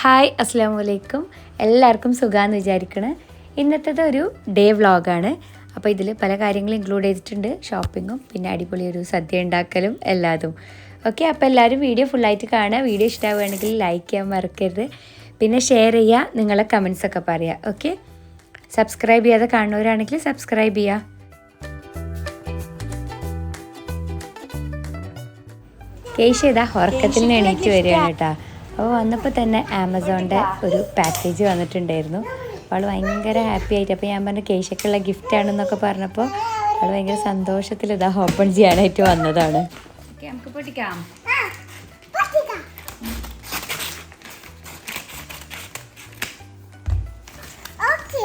Hi അസ്സാം വലൈക്കും എല്ലാവർക്കും സുഖമാണെന്ന് വിചാരിക്കണേ. ഇന്നത്തേത് ഒരു ഡേ വ്ളോഗാണ്. അപ്പോൾ ഇതിൽ പല കാര്യങ്ങളും ഇൻക്ലൂഡ് ചെയ്തിട്ടുണ്ട്. ഷോപ്പിങ്ങും പിന്നെ അടിപൊളി ഒരു സദ്യ ഉണ്ടാക്കലും എല്ലാതും. ഓക്കെ അപ്പോൾ എല്ലാവരും വീഡിയോ ഫുള്ളായിട്ട് കാണുക. വീഡിയോ ഇഷ്ടമാവുകയാണെങ്കിൽ ലൈക്ക് ചെയ്യാൻ മറക്കരുത്. പിന്നെ ഷെയർ ചെയ്യുക. നിങ്ങളെ കമൻസ് ഒക്കെ പറയുക ഓക്കെ സബ്സ്ക്രൈബ് ചെയ്യാതെ കാണുന്നവരാണെങ്കിൽ സബ്സ്ക്രൈബ് ചെയ്യുക കേശ് ഇതാ ഉറക്കത്തിൽ നിന്ന് എണീറ്റ് വരികയാണ് കേട്ടോ. അപ്പോൾ വന്നപ്പോൾ തന്നെ ആമസോണിന്റെ ഒരു പാക്കേജ് വന്നിട്ടുണ്ടായിരുന്നു. അവൾ ഭയങ്കര ഹാപ്പി ആയിട്ട് അപ്പോൾ ഞാൻ പറഞ്ഞു കേശക്കുള്ള ഗിഫ്റ്റ് ആണെന്നൊക്കെ പറഞ്ഞപ്പോൾ അവൾ ഭയങ്കര സന്തോഷത്തിൽ ഇതാ ഓപ്പൺ ചെയ്യാനായിട്ട് വന്നതാണ്. നമുക്ക് പൊട്ടിക്കാം. ഓക്കേ.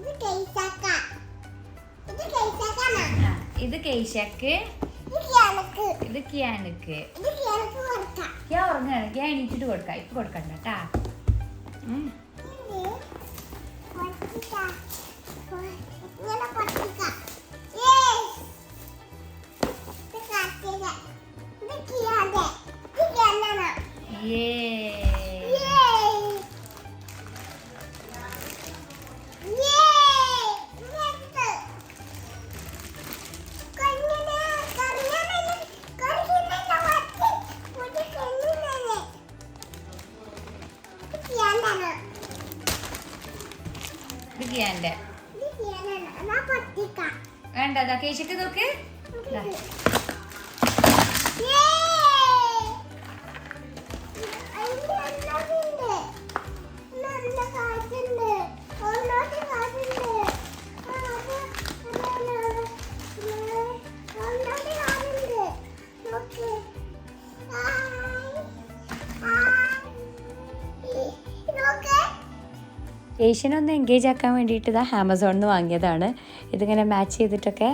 ഇത് കേസക്ക ഇത് കേസക്കാണ് ഇത് കേശക്ക് ഇത് ക്യാനക്ക്. ക്യാ ഉറങ്ങാണ്. ഞാൻ എണീറ്റിട്ട് കൊടുക്കാം. ഇപ്പൊ കൊടുക്കണ്ട കേട്ടാ ഇത് പൊട്ടിക്ക വേണ്ട കേശിക്ക് നോക്ക്. ഏഷ്യനെ ഒന്ന് എൻഗേജ് ആക്കാൻ വേണ്ടിയിട്ട് ഇതാ ആമസോണിൽ നിന്ന് വാങ്ങിയതാണ്. ഇതിങ്ങനെ മാച്ച് ചെയ്തിട്ടൊക്കെ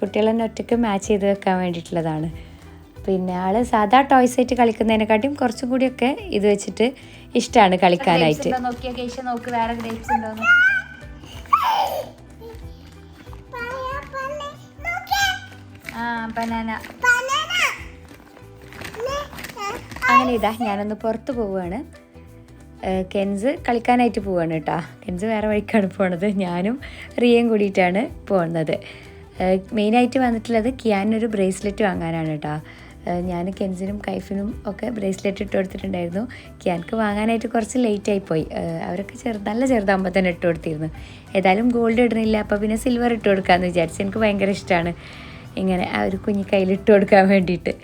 കുട്ടികളെ ഒറ്റയ്ക്ക് മാച്ച് ചെയ്ത് വെക്കാൻ വേണ്ടിയിട്ടുള്ളതാണ്. പിന്നെ ആൾ സാധാ ടോയ്സ് ആയിട്ട് കളിക്കുന്നതിനെക്കാട്ടിയും കുറച്ചും കൂടിയൊക്കെ ഇത് വെച്ചിട്ട് ഇഷ്ടമാണ് കളിക്കാനായിട്ട്. നോക്കിയ? കേശ നോക്ക് വേറെ ഗ്രേപ്സ് ഉണ്ടോ ആ ബനാന അങ്ങനെ ഇതാ ഞാനൊന്ന് പുറത്തു പോവുകയാണ്. കെൻസ് കളിക്കാനായിട്ട് പോവാണ് കേട്ടോ. കെൻസ് വേറെ വഴിക്കാണ് പോണത്. ഞാനും റിയയും കൂടിയിട്ടാണ് പോകുന്നത് മെയിനായിട്ട് വന്നിട്ടുള്ളത് കിയാനൊരു ബ്രേസ്ലെറ്റ് വാങ്ങാനാണ് കേട്ടോ. ഞാൻ കെൻസിനും കൈഫിനും ഒക്കെ ബ്രേസ്ലെറ്റ് ഇട്ട് കൊടുത്തിട്ടുണ്ടായിരുന്നു. കിയാൻക്ക് വാങ്ങാനായിട്ട് കുറച്ച് ലേറ്റ് ആയി പോയി. അവരൊക്കെ ചെറു നല്ല ചെറുതാകുമ്പോൾ തന്നെ ഇട്ട് കൊടുത്തിരുന്നു. ഏതായാലും ഗോൾഡ് ഇടുന്നില്ല അപ്പോൾ പിന്നെ സിൽവർ ഇട്ട് കൊടുക്കാമെന്ന് വിചാരിച്ചു എനിക്ക് ഭയങ്കര ഇഷ്ടമാണ് ഇങ്ങനെ ആ ഒരു കുഞ്ഞി കയ്യിൽ ഇട്ട് കൊടുക്കാൻ വേണ്ടിയിട്ട്.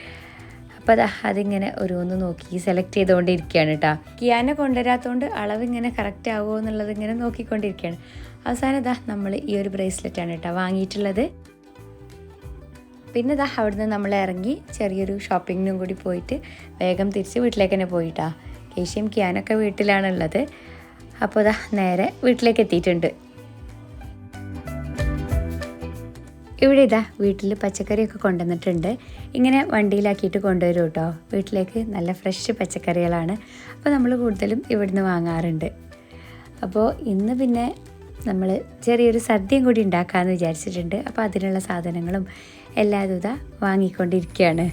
അപ്പോൾ അതാ അതിങ്ങനെ ഓരോന്ന് നോക്കി സെലക്ട് ചെയ്തുകൊണ്ടിരിക്കുകയാണ് കേട്ടോ കിയാനെ കൊണ്ടുവരാത്തതുകൊണ്ട് അളവ് ഇങ്ങനെ കറക്റ്റ് ആവുമോ എന്നുള്ളത് ഇങ്ങനെ നോക്കിക്കൊണ്ടിരിക്കുകയാണ്. അവസാനം ഇതാ നമ്മൾ ഈ ഒരു ബ്രേസ്ലെറ്റ് ആണ് കേട്ടോ വാങ്ങിയിട്ടുള്ളത്. പിന്നെ ഇതാ അവിടുന്ന് നമ്മൾ ഇറങ്ങി ചെറിയൊരു ഷോപ്പിങ്ങിനും കൂടി പോയിട്ട് വേഗം തിരിച്ച് വീട്ടിലേക്ക് തന്നെ പോയിട്ടാ കേശിയും കിയാനൊക്കെ വീട്ടിലാണുള്ളത്. അപ്പോൾ ഇതാ നേരെ വീട്ടിലേക്ക് എത്തിയിട്ടുണ്ട്. ഇവിടെ ഇതാ വീട്ടിൽ പച്ചക്കറിയൊക്കെ കൊണ്ടുവന്നിട്ടുണ്ട്. ഇങ്ങനെ വണ്ടിയിലാക്കിയിട്ട് കൊണ്ടുവരും കേട്ടോ വീട്ടിലേക്ക് നല്ല ഫ്രഷ് പച്ചക്കറികളാണ്. അപ്പോൾ നമ്മൾ കൂടുതലും ഇവിടുന്ന് വാങ്ങാറുണ്ട്. അപ്പോൾ ഇന്ന് പിന്നെ നമ്മൾ ചെറിയൊരു സദ്യയും കൂടി ഉണ്ടാക്കാമെന്ന് വിചാരിച്ചിട്ടുണ്ട്. അപ്പോൾ അതിനുള്ള സാധനങ്ങളും എല്ലാ ഇതാ വാങ്ങിക്കൊണ്ടിരിക്കുകയാണ്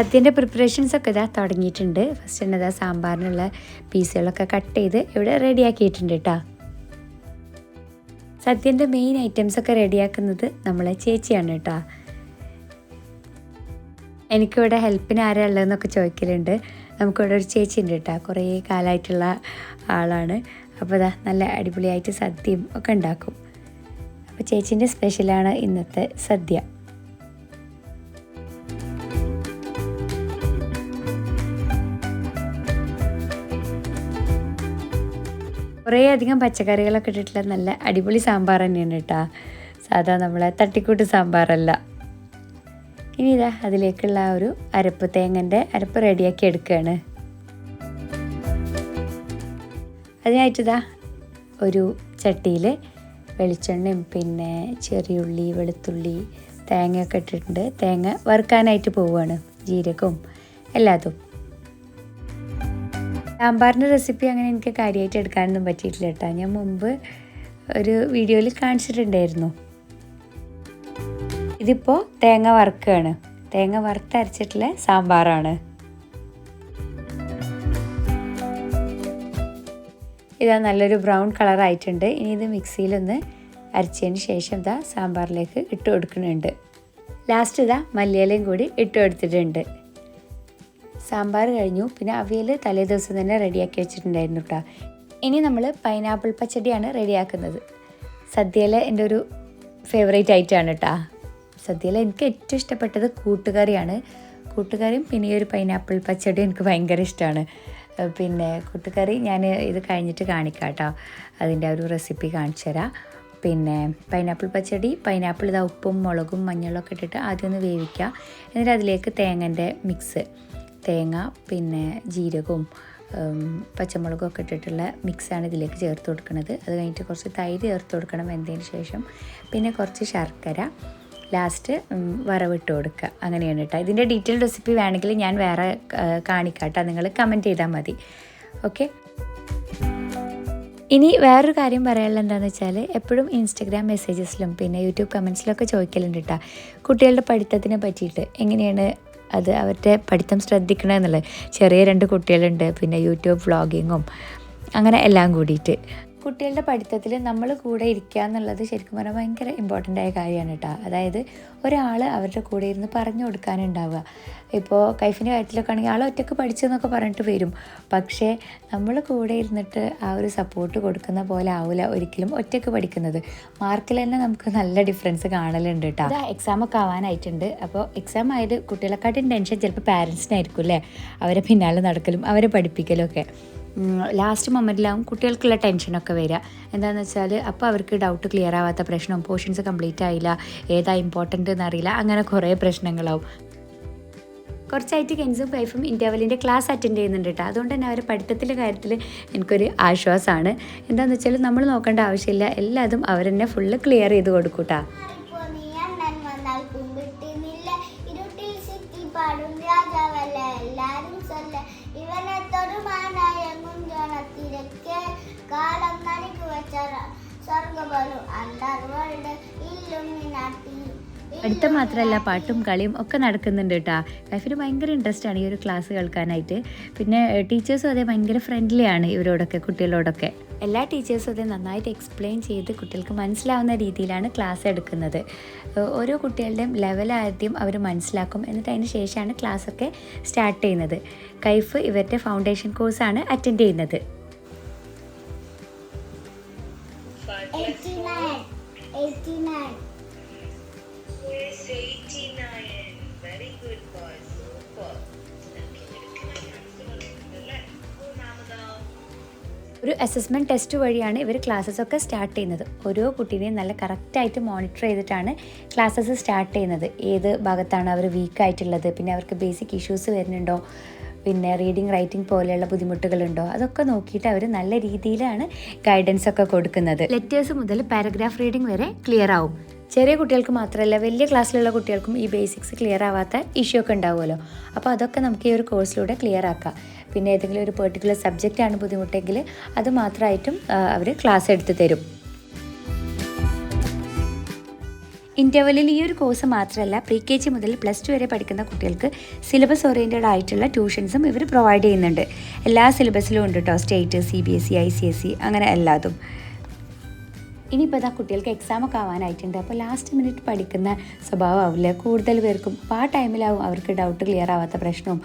സദ്യന്റെ പ്രിപ്പറേഷൻസ് ഒക്കെ ഇതാ തുടങ്ങിയിട്ടുണ്ട്. ഫസ്റ്റ് തന്നെ ഇതാ സാമ്പാറിനുള്ള പീസുകളൊക്കെ കട്ട് ചെയ്ത് ഇവിടെ റെഡിയാക്കിയിട്ടുണ്ട് കേട്ടോ സദ്യന്റെ മെയിൻ ഐറ്റംസ് ഒക്കെ റെഡിയാക്കുന്നത് നമ്മളെ ചേച്ചിയാണ് കേട്ടോ എനിക്കിവിടെ ഹെൽപ്പിന് ആരാ ഉള്ളതെന്നൊക്കെ ചോദിക്കലുണ്ട്. നമുക്കിവിടെ ഒരു ചേച്ചി ഉണ്ട് കേട്ടോ കുറേ കാലമായിട്ടുള്ള ആളാണ്. അപ്പോൾ ഇതാ നല്ല അടിപൊളിയായിട്ട് സദ്യയും ഒക്കെ ഉണ്ടാക്കും. അപ്പോൾ ചേച്ചീന്റെ സ്പെഷ്യലാണ് ഇന്നത്തെ സദ്യ. കുറേ അധികം പച്ചക്കറികളൊക്കെ ഇട്ടിട്ടുള്ള നല്ല അടിപൊളി സാമ്പാർ തന്നെയാണ് കേട്ടോ. സാധാ നമ്മളെ തട്ടിക്കൂട്ട് സാമ്പാറല്ല. ഇനി ഇതാ അതിലേക്കുള്ള ആ ഒരു അരപ്പ് തേങ്ങന്റെ അരപ്പ് റെഡിയാക്കി എടുക്കുകയാണ് അതിനായിട്ട് ഇതാ ഒരു ചട്ടിയിൽ വെളിച്ചെണ്ണയും പിന്നെ ചെറിയുള്ളി വെളുത്തുള്ളി തേങ്ങയൊക്കെ ഇട്ടിട്ടുണ്ട്. തേങ്ങ വറുക്കാനായിട്ട് പോവുകയാണ് ജീരകവും എല്ലാതും. സാമ്പാറിന്റെ റെസിപ്പി അങ്ങനെ എനിക്ക് കാര്യമായിട്ട് എടുക്കാനൊന്നും പറ്റിയിട്ടില്ല കേട്ടോ. ഞാൻ മുമ്പ് ഒരു വീഡിയോയിൽ കാണിച്ചിട്ടുണ്ടായിരുന്നു. ഇതിപ്പോൾ തേങ്ങ വറുക്കുകയാണ് തേങ്ങ വറുത്തരച്ചിട്ടുള്ള സാമ്പാറാണ്. ഇതാ നല്ലൊരു ബ്രൗൺ കളർ ആയിട്ടുണ്ട് ഇനി ഇത് മിക്സിയിലൊന്ന് അരച്ചതിന് ശേഷം ഇതാ സാമ്പാറിലേക്ക് ഇട്ട് കൊടുക്കുന്നുണ്ട്. ലാസ്റ്റ് ഇതാ മല്ലിയിലയും കൂടി ഇട്ട് കൊടുത്തിട്ടുണ്ട്. സാമ്പാർ കഴിഞ്ഞു. പിന്നെ അവിയൽ തലേ ദിവസം തന്നെ റെഡിയാക്കി വെച്ചിട്ടുണ്ടായിരുന്നു കേട്ടോ ഇനി നമ്മൾ പൈനാപ്പിൾ പച്ചടിയാണ് റെഡിയാക്കുന്നത്. സദ്യയിലെ എന്റെ ഒരു ഫേവറേറ്റ് ഐറ്റമാണ് കേട്ടോ സദ്യയിൽ എനിക്ക് ഏറ്റവും ഇഷ്ടപ്പെട്ടത് കൂട്ടുകറിയാണ്. കൂട്ടുകറിയും പിന്നെ ഈ ഒരു പൈനാപ്പിൾ പച്ചടി എനിക്ക് ഭയങ്കര ഇഷ്ടമാണ്. പിന്നെ കൂട്ടുകറി ഞാൻ ഇത് കഴിഞ്ഞിട്ട് കാണിക്കാം കേട്ടോ അതിന്റെ ഒരു റെസിപ്പി കാണിച്ചു തരാം. പിന്നെ പൈനാപ്പിൾ പച്ചടി പൈനാപ്പിൾ ഇതാ ഉപ്പും മുളകും മഞ്ഞളൊക്കെ ഇട്ടിട്ട് ആദ്യം ഒന്ന് വേവിക്കുക എന്നിട്ട് അതിലേക്ക് തേങ്ങന്റെ മിക്സ് തേങ്ങ പിന്നെ ജീരകവും പച്ചമുളകും ഒക്കെ ഇട്ടിട്ടുള്ള മിക്സാണ് ഇതിലേക്ക് ചേർത്ത് കൊടുക്കുന്നത് അത് കഴിഞ്ഞിട്ട് കുറച്ച് തൈര് ചേർത്ത് കൊടുക്കണം വെന്തതിന് ശേഷം. പിന്നെ കുറച്ച് ശർക്കര. ലാസ്റ്റ് വറവിട്ട് കൊടുക്കുക. അങ്ങനെയാണ് കേട്ടോ. ഇതിന്റെ ഡീറ്റെയിൽ റെസിപ്പി വേണമെങ്കിൽ ഞാൻ വേറെ കാണിക്കാട്ടോ. കാണിക്കാം കേട്ടോ നിങ്ങൾ കമന്റ് ചെയ്താൽ മതി. ഓക്കെ ഇനി വേറൊരു കാര്യം പറയാനുള്ള എന്താണെന്ന് വെച്ചാൽ എപ്പോഴും ഇൻസ്റ്റഗ്രാം മെസ്സേജസിലും പിന്നെ യൂട്യൂബ് കമൻസിലൊക്കെ ചോദിക്കലുണ്ട് കേട്ടോ. കുട്ടികളുടെ പഠിത്തത്തിനെ പറ്റിയിട്ട് എങ്ങനെയാണ് അത് അവരുടെ പഠിത്തം ശ്രദ്ധിക്കണം എന്നുള്ളത്. ചെറിയ രണ്ട് കുട്ടികളുണ്ട് പിന്നെ യൂട്യൂബ് വ്ളോഗിങ്ങും അങ്ങനെ എല്ലാം കൂടിയിട്ട്. കുട്ടികളുടെ പഠിത്തത്തിൽ നമ്മൾ കൂടെ ഇരിക്കുക എന്നുള്ളത് ശരിക്കും പറഞ്ഞാൽ ഭയങ്കര ഇമ്പോർട്ടന്റ് ആയ കാര്യമാണ് കേട്ടോ. അതായത് ഒരാൾ അവരുടെ കൂടെ ഇരുന്ന് പറഞ്ഞു കൊടുക്കാനുണ്ടാവുക. ഇപ്പോൾ കൈഫിന്റെ കാര്യത്തിലൊക്കെ ആണെങ്കിൽ ആൾ ഒറ്റയ്ക്ക് പഠിച്ചെന്നൊക്കെ പറഞ്ഞിട്ട് വരും. പക്ഷേ നമ്മൾ കൂടെ ഇരുന്നിട്ട് ആ ഒരു സപ്പോർട്ട് കൊടുക്കുന്ന പോലെ ആവില്ല ഒരിക്കലും ഒറ്റയ്ക്ക് പഠിക്കുന്നത്. മാർക്കിൽ തന്നെ നമുക്ക് നല്ല ഡിഫറൻസ് കാണലുണ്ട് കേട്ടോ. എക്സാമൊക്കെ ആവാനായിട്ടുണ്ട്. അപ്പോൾ എക്സാം ആയത് കുട്ടികളെക്കാട്ടും ടെൻഷൻ ചിലപ്പോൾ പാരൻസിനായിരിക്കും അല്ലേ? അവരെ പിന്നാലെ നടക്കലും അവരെ പഠിപ്പിക്കലും ഒക്കെ. ലാസ്റ്റ് മൊമെന്റിലാവും കുട്ടികൾക്കുള്ള ടെൻഷനൊക്കെ വരിക. എന്താണെന്ന് വെച്ചാൽ അപ്പോൾ അവർക്ക് ഡൗട്ട് ക്ലിയർ ആവാത്ത പ്രശ്നം പോർഷൻസ് കംപ്ലീറ്റ് ആയില്ല. ഏതാ ഇമ്പോർട്ടന്റ് എന്നറിയില്ല അങ്ങനെ കുറേ പ്രശ്നങ്ങളാവും. കുറച്ചായിട്ട് കെൻസും വൈഫും ഇന്റർവെല്ലിന്റെ ക്ലാസ് അറ്റൻഡ് ചെയ്യുന്നുണ്ട് കേട്ടോ. അതുകൊണ്ട് തന്നെ അവരുടെ പഠിത്തത്തിന്റെ കാര്യത്തിൽ എനിക്കൊരു ആശ്വാസമാണ് എന്താണെന്ന് വെച്ചാൽ നമ്മൾ നോക്കേണ്ട ആവശ്യമില്ല. എല്ലാതും അവരെന്നെ ഫുള്ള് ക്ലിയർ ചെയ്ത് കൊടുക്കും കാലം തനിക്ക് വെച്ച സ്വർഗബലു അണ്ടർ വേൾഡ് ഇല്ലുമിനാട്ടി അടുത്ത മാത്രമല്ല പാട്ടും കളിയും ഒക്കെ നടക്കുന്നുണ്ട് കേട്ടോ ലൈഫിന് ഭയങ്കര ഇൻട്രസ്റ്റ് ആണ് ഈ ഒരു ക്ലാസ് കേൾക്കാനായിട്ട്. പിന്നെ ടീച്ചേഴ്സും അതേ ഭയങ്കര ഫ്രണ്ട്ലി ആണ് ഇവരോടൊക്കെ കുട്ടികളോടൊക്കെ. എല്ലാ ടീച്ചേഴ്സും അതേ നന്നായിട്ട് എക്സ്പ്ലെയിൻ ചെയ്ത് കുട്ടികൾക്ക് മനസ്സിലാവുന്ന രീതിയിലാണ് ക്ലാസ് എടുക്കുന്നത്. ഓരോ കുട്ടികളുടെയും ലെവൽ ആദ്യം അവർ മനസ്സിലാക്കും. എന്നിട്ട് അതിന് ശേഷമാണ് ക്ലാസ്സൊക്കെ സ്റ്റാർട്ട് ചെയ്യുന്നത്. കൈഫ് ഇവരുടെ ഫൗണ്ടേഷൻ കോഴ്സാണ് അറ്റൻഡ് ചെയ്യുന്നത്. 89. 89. Very good ഒരു അസസ്മെന്റ് ടെസ്റ്റ് വഴിയാണ് ഇവർ ക്ലാസ്സസ് ഒക്കെ സ്റ്റാർട്ട് ചെയ്യുന്നത്. ഓരോ കുട്ടീനെയും നല്ല കറക്റ്റായിട്ട് മോണിറ്റർ ചെയ്തിട്ടാണ് ക്ലാസ്സസ് സ്റ്റാർട്ട് ചെയ്യുന്നത്. ഏത് ഭാഗത്താണ് അവർ വീക്കായിട്ടുള്ളത് പിന്നെ അവർക്ക് ബേസിക് ഇഷ്യൂസ് വരുന്നുണ്ടോ? പിന്നെ റീഡിങ് റൈറ്റിംഗ് പോലെയുള്ള ബുദ്ധിമുട്ടുകളുണ്ടോ? അതൊക്കെ നോക്കിയിട്ട് അവർ നല്ല രീതിയിലാണ് ഗൈഡൻസ് ഒക്കെ കൊടുക്കുന്നത്. ലെറ്റേഴ്സ് മുതൽ പാരഗ്രാഫ് റീഡിംഗ് വരെ ക്ലിയർ ആവും. ചെറിയ കുട്ടികൾക്ക് മാത്രമല്ല വലിയ ക്ലാസ്സിലുള്ള കുട്ടികൾക്കും ഈ ബേസിക്സ് ക്ലിയർ ആവാത്ത ഇഷ്യൂ ഒക്കെ ഉണ്ടാവുമല്ലോ. അപ്പോൾ അതൊക്കെ നമുക്ക് ഈ ഒരു കോഴ്സിലൂടെ ക്ലിയർ ആക്കാം. പിന്നെ ഏതെങ്കിലും ഒരു പെർട്ടിക്കുലർ സബ്ജക്റ്റാണ് ബുദ്ധിമുട്ടെങ്കിൽ അത് മാത്രമായിട്ടും അവർ ക്ലാസ് എടുത്ത് തരും. ഇന്റർവെല്ലിൽ ഈ ഒരു കോഴ്സ് മാത്രമല്ല പ്രീ കെ ജി മുതൽ പ്ലസ് ടു വരെ പഠിക്കുന്ന കുട്ടികൾക്ക് സിലബസ് ഓറിയന്റഡ് ആയിട്ടുള്ള ട്യൂഷൻസും ഇവർ പ്രൊവൈഡ് ചെയ്യുന്നുണ്ട്. എല്ലാ സിലബസിലും ഉണ്ട് കേട്ടോ state C B S C I C S C അങ്ങനെ എല്ലാതും. ഇനിയിപ്പോൾ ഇതാ കുട്ടികൾക്ക് എക്സാം ഒക്കെ ആവാനായിട്ടുണ്ട്. അപ്പോൾ ലാസ്റ്റ് മിനിറ്റ് പഠിക്കുന്ന സ്വഭാവമാവില്ല. കൂടുതൽ പേർക്കും അപ്പോൾ ആ ടൈമിലാവും അവർക്ക് ഡൗട്ട് ക്ലിയർ ആവാത്ത പ്രശ്നവും.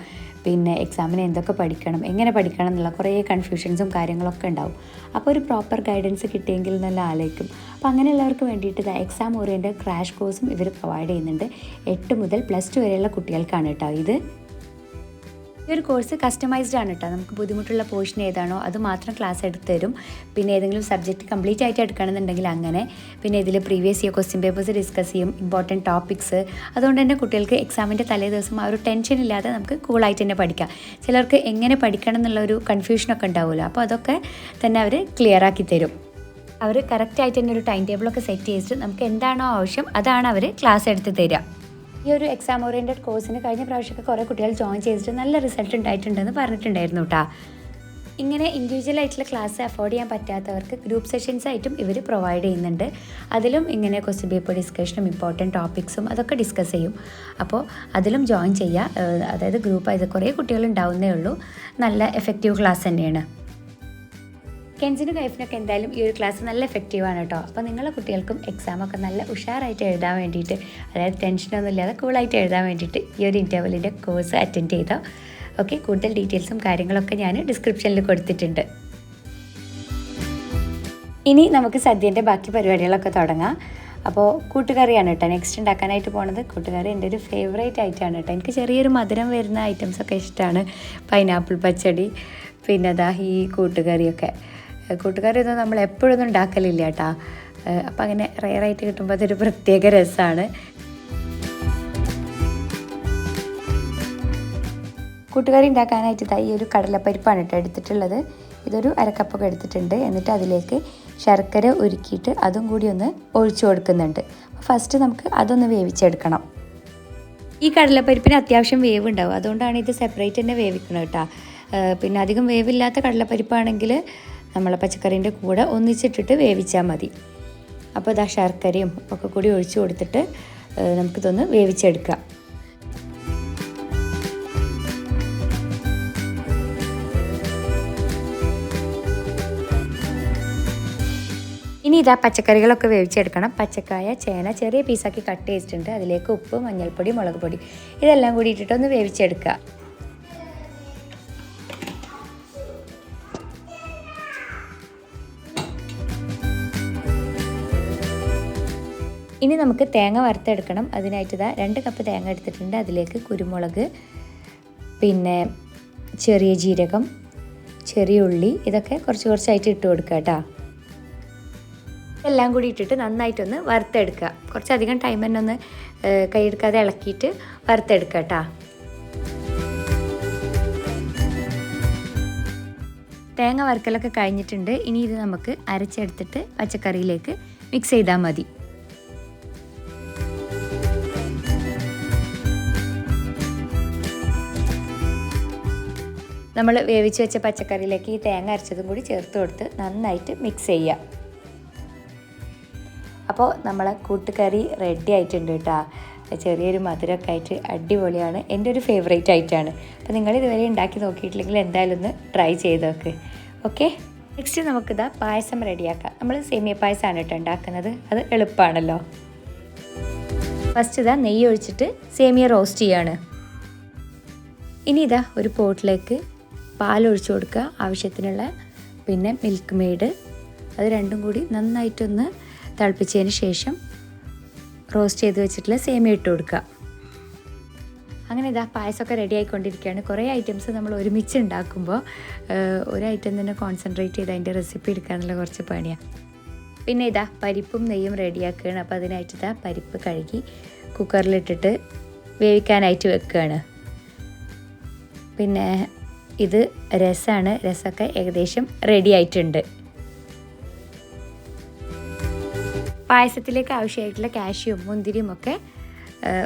പിന്നെ എക്സാമിന് എന്തൊക്കെ പഠിക്കണം എങ്ങനെ പഠിക്കണം എന്നുള്ള കുറേ കൺഫ്യൂഷൻസും കാര്യങ്ങളൊക്കെ ഉണ്ടാവും. അപ്പോൾ ഒരു പ്രോപ്പർ ഗൈഡൻസ് കിട്ടിയെങ്കിൽ നല്ല ആലോചിക്കും. അപ്പോൾ അങ്ങനെയുള്ളവർക്ക് വേണ്ടിയിട്ട് എക്സാം ഓറിയന്റഡ് ക്രാഷ് കോഴ്സും ഇവർ പ്രൊവൈഡ് ചെയ്യുന്നുണ്ട്. എട്ട് മുതൽ പ്ലസ് ടു വരെയുള്ള കുട്ടികൾക്കാണ് കേട്ടോ ഇത്. ഈ ഒരു കോഴ്സ് കസ്റ്റമൈസ്ഡ് ആണ് കേട്ടോ നമുക്ക് ബുദ്ധിമുട്ടുള്ള പോർഷൻ ഏതാണോ അത് മാത്രം ക്ലാസ് എടുത്ത് തരും. പിന്നെ ഏതെങ്കിലും സബ്ജക്റ്റ് കംപ്ലീറ്റ് ആയിട്ട് എടുക്കണമെന്നുണ്ടെങ്കിൽ അങ്ങനെ. പിന്നെ ഇതിൽ previous year question papers discuss ചെയ്യും ഇമ്പോർട്ടന്റ് ടോപ്പിക്സ് അതുകൊണ്ട് തന്നെ കുട്ടികൾക്ക് എക്സാമിന്റെ തലേ ദിവസം ആ ഒരു ടെൻഷൻ ഇല്ലാതെ നമുക്ക് കൂളായിട്ട് തന്നെ പഠിക്കാം. ചിലർക്ക് എങ്ങനെ പഠിക്കണം എന്നുള്ള ഒരു കൺഫ്യൂഷനൊക്കെ ഉണ്ടാവുമല്ലോ. അപ്പോൾ അതൊക്കെ തന്നെ അവർ ക്ലിയർ ആക്കി തരും. അവർ കറക്റ്റായിട്ട് തന്നെ ഒരു ടൈം ടേബിളൊക്കെ സെറ്റ് ചെയ്തിട്ട് നമുക്ക് എന്താണോ ആവശ്യം അതാണ് അവർ ക്ലാസ് എടുത്ത് തരിക ഈ ഒരു എക്സാം ഓറിയന്റഡ് കോഴ്സിന് കഴിഞ്ഞ പ്രാവശ്യമൊക്കെ കുറേ കുട്ടികൾ ജോയിൻ ചെയ്തിട്ട് നല്ല റിസൾട്ട് ഉണ്ടായിട്ടുണ്ടെന്ന് പറഞ്ഞിട്ടുണ്ടായിരുന്നു കേട്ടോ ഇങ്ങനെ ഇൻഡിവിജ്വൽ ആയിട്ടുള്ള ക്ലാസ് അഫോർഡ് ചെയ്യാൻ പറ്റാത്തവർക്ക് ഗ്രൂപ്പ് സെഷൻസ് ആയിട്ടും ഇവർ പ്രൊവൈഡ് ചെയ്യുന്നുണ്ട്. അതിലും ഇങ്ങനെ ക്വസ്റ്റ്യൻ പേപ്പർ ഡിസ്കഷനും ഇമ്പോർട്ടന്റ് ടോപ്പിക്സും അതൊക്കെ ഡിസ്കസ് ചെയ്യും. അപ്പോൾ അതിലും ജോയിൻ ചെയ്യുക അതായത് ഗ്രൂപ്പായത് കുറേ കുട്ടികൾ ഉണ്ടാവുന്നേ ഉള്ളൂ. നല്ല എഫക്റ്റീവ് ക്ലാസ് തന്നെയാണ്. കെൻസിനും കൈഫിനൊക്കെ എന്തായാലും ഈ ഒരു ക്ലാസ് നല്ല എഫക്റ്റീവാണ് കേട്ടോ അപ്പോൾ നിങ്ങളെ കുട്ടികൾക്കും എക്സാമൊക്കെ നല്ല ഉഷാറായിട്ട് എഴുതാൻ വേണ്ടിയിട്ട് അതായത് ടെൻഷനൊന്നും ഇല്ലാതെ കൂളായിട്ട് എഴുതാൻ വേണ്ടിയിട്ട് ഈ ഒരു ഇന്റർവെല്ലിന്റെ കോഴ്സ് അറ്റൻഡ് ചെയ്തോ. ഓക്കെ കൂടുതൽ ഡീറ്റെയിൽസും കാര്യങ്ങളൊക്കെ ഞാൻ ഡിസ്ക്രിപ്ഷനിൽ കൊടുത്തിട്ടുണ്ട്. ഇനി നമുക്ക് സദ്യന്റെ ബാക്കി പരിപാടികളൊക്കെ തുടങ്ങാം. അപ്പോൾ കൂട്ടുകറിയാണ് കേട്ടോ നെക്സ്റ്റ് ഉണ്ടാക്കാനായിട്ട് പോണത് കൂട്ടുകറി എന്റെ ഒരു ഫേവറേറ്റ് ആയിട്ടാണ് കേട്ടോ എനിക്ക് ചെറിയൊരു മധുരം വരുന്ന ഐറ്റംസ് ഒക്കെ ഇഷ്ടമാണ് പൈനാപ്പിൾ പച്ചടി പിന്നെ അതാ ഈ കൂട്ടുകറിയൊക്കെ. കൂട്ടുകറി നമ്മൾ എപ്പോഴൊന്നും ഉണ്ടാക്കലില്ല കേട്ടോ. അപ്പം അങ്ങനെ റെയറായിട്ട് കിട്ടുമ്പോൾ അതൊരു പ്രത്യേക രസമാണ് കൂട്ടുകറി ഉണ്ടാക്കാനായിട്ട് ഇതാ ഈ ഒരു കടലപ്പരിപ്പാണ് കേട്ടോ എടുത്തിട്ടുള്ളത്. ഇതൊരു അരക്കപ്പൊക്കെ എടുത്തിട്ടുണ്ട്. എന്നിട്ട് അതിലേക്ക് ശർക്കര ഉരുക്കിയിട്ട് അതും കൂടി ഒന്ന് ഒഴിച്ചു കൊടുക്കുന്നുണ്ട്. ഫസ്റ്റ് നമുക്ക് അതൊന്ന് വേവിച്ചെടുക്കണം. ഈ കടലപ്പരിപ്പിന് അത്യാവശ്യം വേവ് ഉണ്ടാവും അതുകൊണ്ടാണ് ഇത് സെപ്പറേറ്റ് തന്നെ വേവിക്കണം കേട്ടോ. പിന്നെ അധികം വേവില്ലാത്ത കടലപ്പരിപ്പാണെങ്കിൽ നമ്മളെ പച്ചക്കറീന്റെ കൂടെ ഒന്നിച്ചിട്ടിട്ട് വേവിച്ചാൽ മതി. അപ്പോൾ ഇതാ ശർക്കരയും ഒക്കെ കൂടി ഒഴിച്ചു കൊടുത്തിട്ട് നമുക്കിതൊന്ന് വേവിച്ചെടുക്കാം. ഇനി ഇതാ പച്ചക്കറികളൊക്കെ വേവിച്ചെടുക്കണം. പച്ചക്കായ ചേന ചെറിയ പീസാക്കി കട്ട് ചെയ്തിട്ടുണ്ട് അതിലേക്ക് ഉപ്പ് മഞ്ഞൾപ്പൊടി മുളക് പൊടി ഇതെല്ലാം കൂടി ഇട്ടിട്ടൊന്ന് വേവിച്ചെടുക്കുക ഇനി നമുക്ക് തേങ്ങ വറുത്തെടുക്കണം. അതിനായിട്ട് ഇതാ രണ്ട് കപ്പ് തേങ്ങ എടുത്തിട്ടുണ്ട്. അതിലേക്ക് കുരുമുളക് പിന്നെ ചെറിയ ജീരകം ചെറിയ ഉള്ളി ഇതൊക്കെ കുറച്ച് കുറച്ചായിട്ട് ഇട്ട് കൊടുക്കുക കേട്ടോ. എല്ലാം കൂടി ഇട്ടിട്ട് നന്നായിട്ടൊന്ന് വറുത്തെടുക്കുക. കുറച്ചധികം ടൈം തന്നെ ഒന്ന് കൈയെടുക്കാതെ ഇളക്കിയിട്ട് വറുത്തെടുക്കുക കേട്ടോ. തേങ്ങ വറുക്കലൊക്കെ കഴിഞ്ഞിട്ടുണ്ട്. ഇനി ഇത് നമുക്ക് അരച്ചെടുത്തിട്ട് പച്ചക്കറിയിലേക്ക് മിക്സ് ചെയ്താൽ മതി. നമ്മൾ വേവിച്ച് വെച്ച പച്ചക്കറിയിലേക്ക് ഈ തേങ്ങ അരച്ചതും കൂടി ചേർത്ത് കൊടുത്ത് നന്നായിട്ട് മിക്സ് ചെയ്യുക. അപ്പോൾ നമ്മളെ കൂട്ടുകറി റെഡി ആയിട്ടുണ്ട് കേട്ടോ. ചെറിയൊരു മധുരമൊക്കെ ആയിട്ട് അടിപൊളിയാണ്. എന്റെ ഒരു ഫേവറേറ്റ് ആയിട്ടാണ്. അപ്പോൾ നിങ്ങൾ ഇതുവരെ ഉണ്ടാക്കി നോക്കിയിട്ടില്ലെങ്കിൽ എന്തായാലും ഒന്ന് ട്രൈ ചെയ്ത് നോക്ക്. ഓക്കെ നെക്സ്റ്റ് നമുക്കിതാ പായസം റെഡിയാക്കാം നമ്മൾ സേമിയ പായസമാണ് കേട്ടോ ഉണ്ടാക്കുന്നത്. അത് എളുപ്പമാണല്ലോ. ഫസ്റ്റ് ഇതാ നെയ്യ് ഒഴിച്ചിട്ട് സേമിയ റോസ്റ്റ് ചെയ്യാണ്. ഇനി ഇതാ ഒരു പോട്ടിലേക്ക് പാൽ ഒഴിച്ചു കൊടുക്കുക ആവശ്യത്തിനുള്ള പിന്നെ മിൽക്ക് മെയ്ഡ് അത് രണ്ടും കൂടി നന്നായിട്ടൊന്ന് തിളപ്പിച്ചതിന് ശേഷം റോസ്റ്റ് ചെയ്ത് വെച്ചിട്ടുള്ള സേമിയ ഇട്ട് കൊടുക്കുക. അങ്ങനെ ഇതാ പായസമൊക്കെ റെഡി ആയിക്കൊണ്ടിരിക്കുകയാണ്. കുറേ ഐറ്റംസ് നമ്മൾ ഒരുമിച്ച് ഉണ്ടാക്കുമ്പോൾ ഒരു ഐറ്റം തന്നെ കോൺസെൻട്രേറ്റ് ചെയ്ത് അതിന്റെ റെസിപ്പി എടുക്കാനുള്ള കുറച്ച് പണിയാണ് പിന്നെ ഇതാ പരിപ്പും നെയ്യും റെഡിയാക്കുകയാണ് അപ്പോൾ അതിനായിട്ട് ഇതാ പരിപ്പ് കഴുകി കുക്കറിലിട്ടിട്ട് വേവിക്കാനായിട്ട് വെക്കുകയാണ്. പിന്നെ ഇത് രസമാണ് രസമൊക്കെ ഏകദേശം റെഡി ആയിട്ടുണ്ട്. പായസത്തിലേക്ക് ആവശ്യമായിട്ടുള്ള കാഷ്യും മുന്തിരിയും ഒക്കെ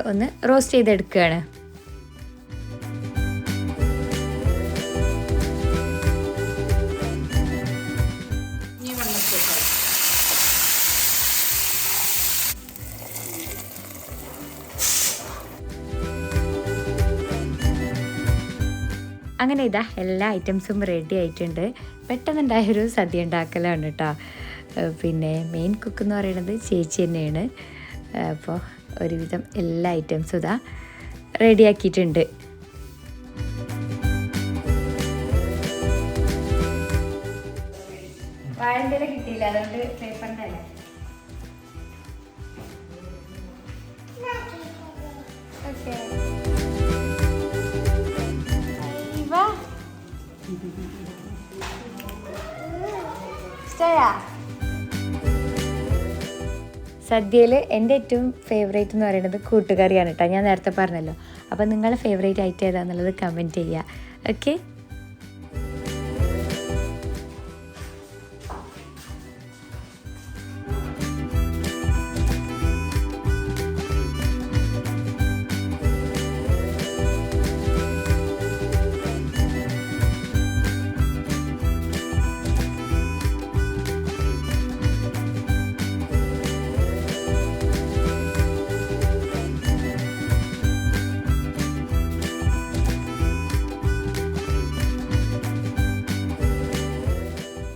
ഒന്ന് റോസ്റ്റ് ചെയ്തെടുക്കുകയാണ്. അങ്ങനെ ഇതാ എല്ലാ ഐറ്റംസും റെഡി ആയിട്ടുണ്ട്. പെട്ടെന്നുണ്ടായൊരു സദ്യ ഉണ്ടാക്കലാണ് കേട്ടോ പിന്നെ മെയിൻ കുക്ക് എന്ന് പറയുന്നത് ചേച്ചി തന്നെയാണ്. അപ്പോൾ ഒരുവിധം എല്ലാ ഐറ്റംസും ഇതാ റെഡിയാക്കിയിട്ടുണ്ട് വാഴന്തല കിട്ടിയില്ല അതുകൊണ്ട് പേപ്പറിന്റെ അല്ല. സദ്യയിൽ എന്റെ ഏറ്റവും ഫേവറേറ്റ് എന്ന് പറയുന്നത് കൂട്ടുകറിയാണ് കേട്ടോ ഞാൻ നേരത്തെ പറഞ്ഞല്ലോ. അപ്പോൾ നിങ്ങളുടെ ഫേവറേറ്റ് ഐറ്റം ഏതാണെന്നുള്ളത് കമന്റ് ചെയ്യുക ഓക്കെ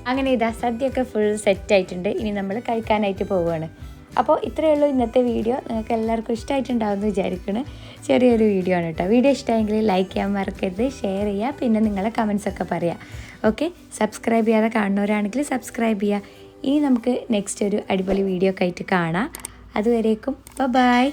അങ്ങനെ ഇതാ സദ്യയൊക്കെ ഫുൾ സെറ്റ് ആയിട്ടുണ്ട്. ഇനി നമ്മൾ കഴിക്കാനായിട്ട് പോവുകയാണ് അപ്പോൾ ഇത്രയേ ഉള്ളൂ ഇന്നത്തെ വീഡിയോ. നിങ്ങൾക്ക് എല്ലാവർക്കും ഇഷ്ടമായിട്ടുണ്ടാവുമെന്ന് വിചാരിക്കുന്നു. ചെറിയൊരു വീഡിയോ ആണ് കേട്ടോ. വീഡിയോ ഇഷ്ടമായെങ്കിൽ ലൈക്ക് ചെയ്യാൻ മറക്കരുത് ഷെയർ ചെയ്യുക പിന്നെ നിങ്ങളെ കമൻസ് ഒക്കെ പറയുക ഓക്കെ സബ്സ്ക്രൈബ് ചെയ്യാതെ കാണുന്നവരാണെങ്കിൽ സബ്സ്ക്രൈബ് ചെയ്യുക ഇനി നമുക്ക് നെക്സ്റ്റ് ഒരു അടിപൊളി വീഡിയോ ഒക്കെ ആയിട്ട് കാണാം. അതുവരേക്കും ബൈ